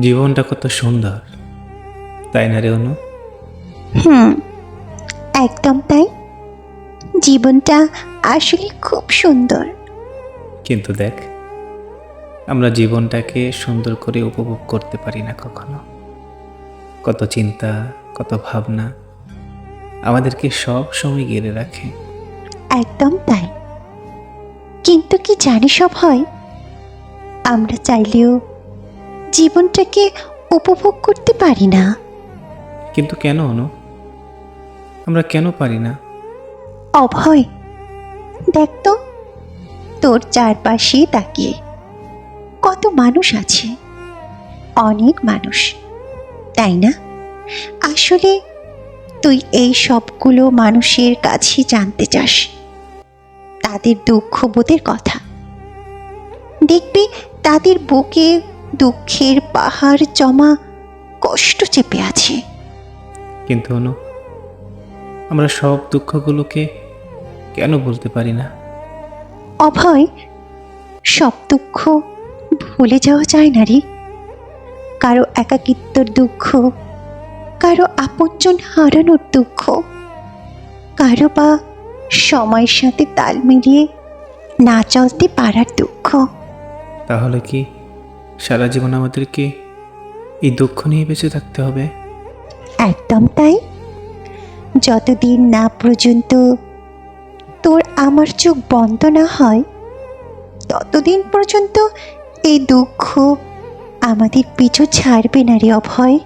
জীবনটা কত সুন্দর। তাই না রে অনু? হুম একদম তাই। জীবনটা আসলে খুব সুন্দর। কিন্তু দেখ আমরা জীবনটাকে সুন্দর করে উপভোগ করতে পারি না কখনো। কত চিন্তা কত ভাবনা আমাদেরকে সব সময় ঘিরে রাখে। একদম তাই। কিন্তু কি জানি সব হয়? আমরা চাইলেও জীবনটাকে উপভোগ করতে পারি না। কিন্তু কেন অনু? আমরা কেন পারি না? অভয় দেখ তো তোর চারপাশে তাকিয়ে কত মানুষ আছে। অনেক মানুষ তাই না? আসলে তুই এই সবগুলো মানুষের কাছে জানতে চাস। তাদের দুঃখ বোধের কথা। দেখবি তাদের বুকে দুঃখের পাহাড় জমা কষ্ট চেপে আছে। কিন্তু অনু আমরা সব দুঃখগুলোকে কেন বলতে পারি না? অভয় সব দুঃখ ভুলে যাওয়া যায় না রে। কারও একাকিত্বর দুঃখ কারও আপনজন হারানোর দুঃখ কারও বা সময়ের সাথে তাল মিলিয়ে না চলতে পারার দুঃখ। তাহলে কি সারা জীবন আমাদেরকে এই দুঃখ নিয়ে বেঁচে থাকতে হবে। একদম তাই। যতদিন না পর্যন্ত তোর আমার চোখ বন্ধ না হয়, ততদিন পর্যন্ত এই দুঃখ আমাদের পিছু ছাড়বে না রে অভয়।